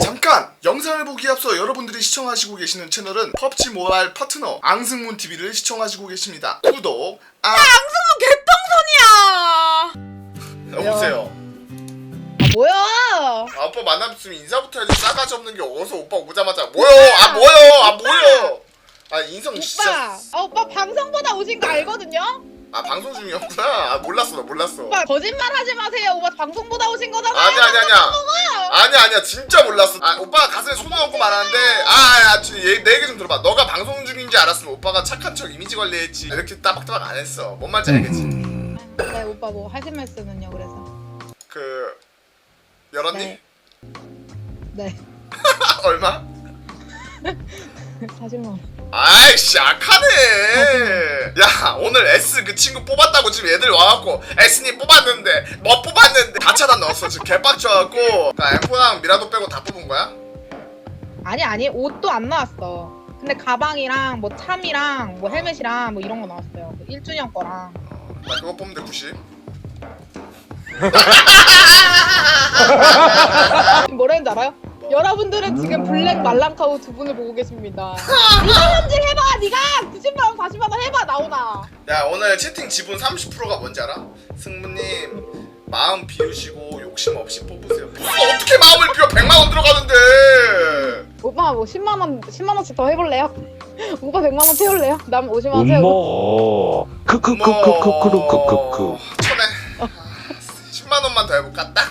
잠깐! 영상을 보기 앞서 여러분들이 시청하시고 계시는 채널은 펍지 모바일 파트너 앙승문 TV를 시청하시고 계십니다. 구독, 아, 개똥손이야. 여보세요. 아, 뭐야? 아, 오빠 만났으면 인사부터 해야지 싸가지 없는 게 어서 오빠 오자마자 뭐요? 아 뭐요? 아 뭐요? 아 인성 오빠. 진짜 아, 오빠 방송보다 오신 거 알거든요? 아 방송 중이었구나 아 몰랐어 나 몰랐어 오빠 거짓말 하지 마세요. 오빠 방송 보다 오신 거잖아요. 아니 아니 아니야 먹어요. 아니 아니야 진짜 몰랐어 아 오빠가 가슴에 손을 얹고 말하는데 아내 얘기 좀 들어봐 너가 방송 중인지 알았으면 오빠가 착한 척 이미지 관리했지 이렇게 따박따박 안 했어 뭔 말인지 알겠지 네, 오빠 뭐 하실 말씀은요? 그래서. 그 열었니? 네. 네. 얼마? 40만 원. 아이씨 악하네 야 오늘 S 그 친구 뽑았다고 지금 애들 와갖고 S님 뽑았는데 뭐 뽑았는데 다 차단 넣었어 지금 개빡쳐갖고 그러니까 엠포랑 미라도 빼고 다 뽑은 거야? 아니 아니 옷도 안 나왔어. 근데 가방이랑 뭐 참이랑 뭐 헬멧이랑 뭐 이런 거 나왔어요. 그 1주년 거랑. 어, 나 그거 뽑는데 90 지금 뭐라는지 알아요? 여러분들은 지금 블랙 말랑카우 두 분을 보고 계십니다. 이거 현질 해봐, 네가 90만 원, 40만 원 해봐 나오나. 야 오늘 채팅 지분 30%가 뭔지 알아? 승무님 마음 비우시고 욕심 없이 뽑으세요 무슨 어떻게 마음을 비워 100만 원 들어가는데 오빠 뭐 10만 원, 10만 원씩 더 해볼래요? 오빠 100만 원 채울래요? 남 50만 원 채우고. 음모 크크크크크크크크크 천에 아, 10만 원만 더 해볼까? 딱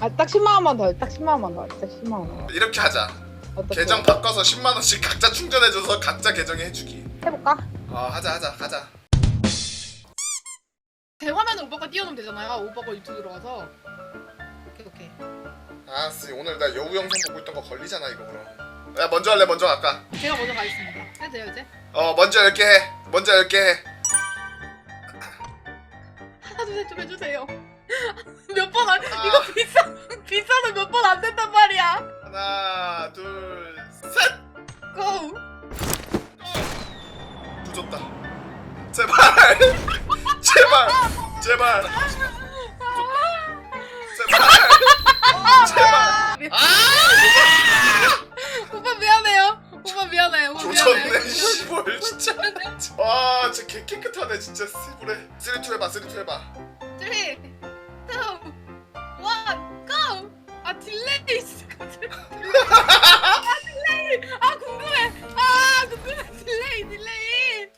아, 딱 10만 원만 더 해. 딱 10만 원만 더 해. 딱 10만 원. 이렇게 하자 어떻게? 계정 바꿔서 10만 원씩 각자 충전해줘서 각자 계정에 해주기 해볼까? 어 하자 하자 가자 대화면을 오빠가 띄워놓으면 되잖아요. 오빠가 유튜브 들어가서. 오케이 오케이. 알았어 오늘 나 여우 영상 보고 있던 거 걸리잖아 이거 그럼 야 먼저 할래 먼저 할까? 제가 먼저 가겠습니다. 해도 돼요 이제? 어 먼저 이렇게 해 먼저 이렇게 해 하나 둘셋좀 해주세요. 몇 번 안, 이거 비싸 비싸서 몇번 안 된단 말이야. 하나 둘 셋! 고. 부졌다. 제발! 제발! 제발! 제발! 제발! 오빠 미안해요. 오빠 미안해요. 오빠 조졌네 미안해. 씨발 진짜. 와 진짜 개 깨끗하네 진짜. 3, 2 해봐 3, 2 해봐. 3, 2, 아 딜레이 있어. 아 딜레이. 아 궁금해. 아 궁금해. 딜레이 딜레이.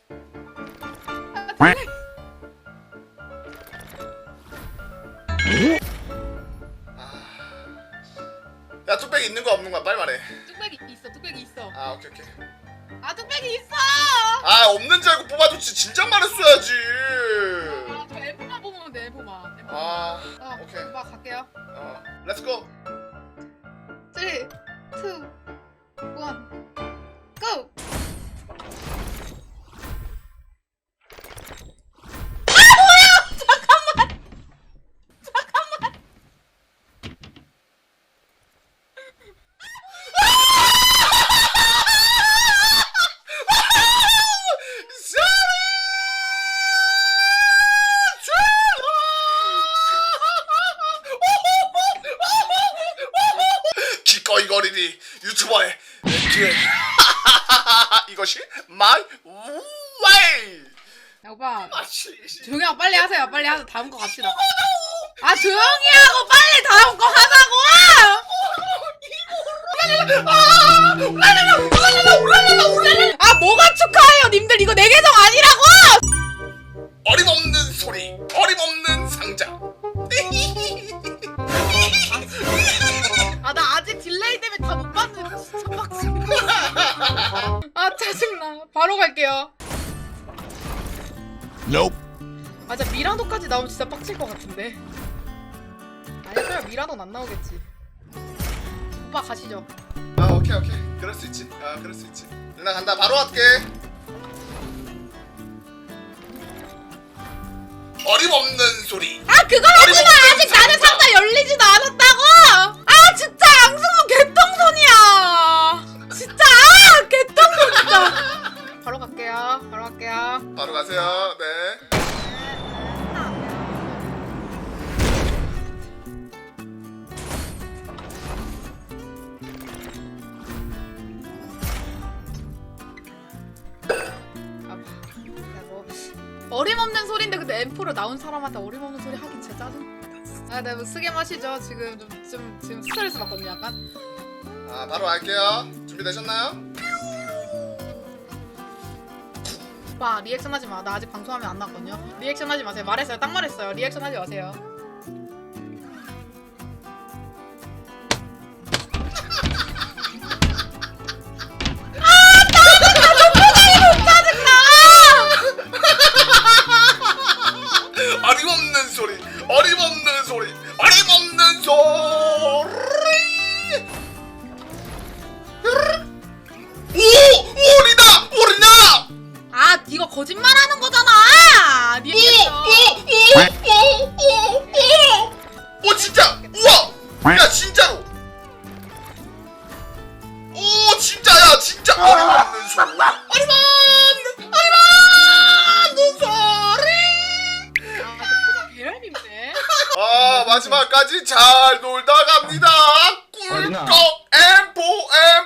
아 딜레이. 야 뚝배기 있는 거 없는 거야 빨리 말해 뚝배기 있어. 뚝배기 있어. 아 오케이 오케이 아 뚝배기 있어. 아 없는 줄 알고 뽑아줬지 진작 말했어야지 아, 저 F만 뽑으면 돼, F만. F만. 아 어, 오케이. 오빠 갈게요. 어, 렛츠고 이것이 웨이 야, 오빠. 마치 조용히 하고 빨리 하세요. 빨리 하세요. 다음 거 갑시다. 아, 조용히 하고 빨리 다음 거 하자고! 아, 뭐가 축하해요, 님들. 이거 내 계정 아니라고! 어림없는 소리 어림없는 바로 갈게요. Nope 아, 진짜 미라노까지 나오면 진짜 빡칠 것 같은데. 아니, 설마 미라노는 안 나오겠지. 오빠 가시죠. 아 오케이 오케이 그럴 수 있지 아 그럴 수 있지 누나 간다 바로 갈게 어림없는 소리 아, 그거라구나! 아직 나는 상자 열리지도 않았다 하세요. 네. 뭐 어림없는 소리인데 근데 M4로 나온 사람한테 어림없는 소리 하긴 진짜 짜증. 아, 네, 뭐 쓰게 마시죠. 지금 좀, 좀 지금 스트레스 받거든요, 약간. 아, 바로 갈게요. 준비되셨나요? 오빠 리액션 하지 마. 나 아직 방송하면 안 나왔거든요. 리액션 하지 마세요. 말했어요. 딱 말했어요. 리액션 하지 마세요. 마지막까지 잘 놀다 갑니다. 꿀꺽 엠포 엠.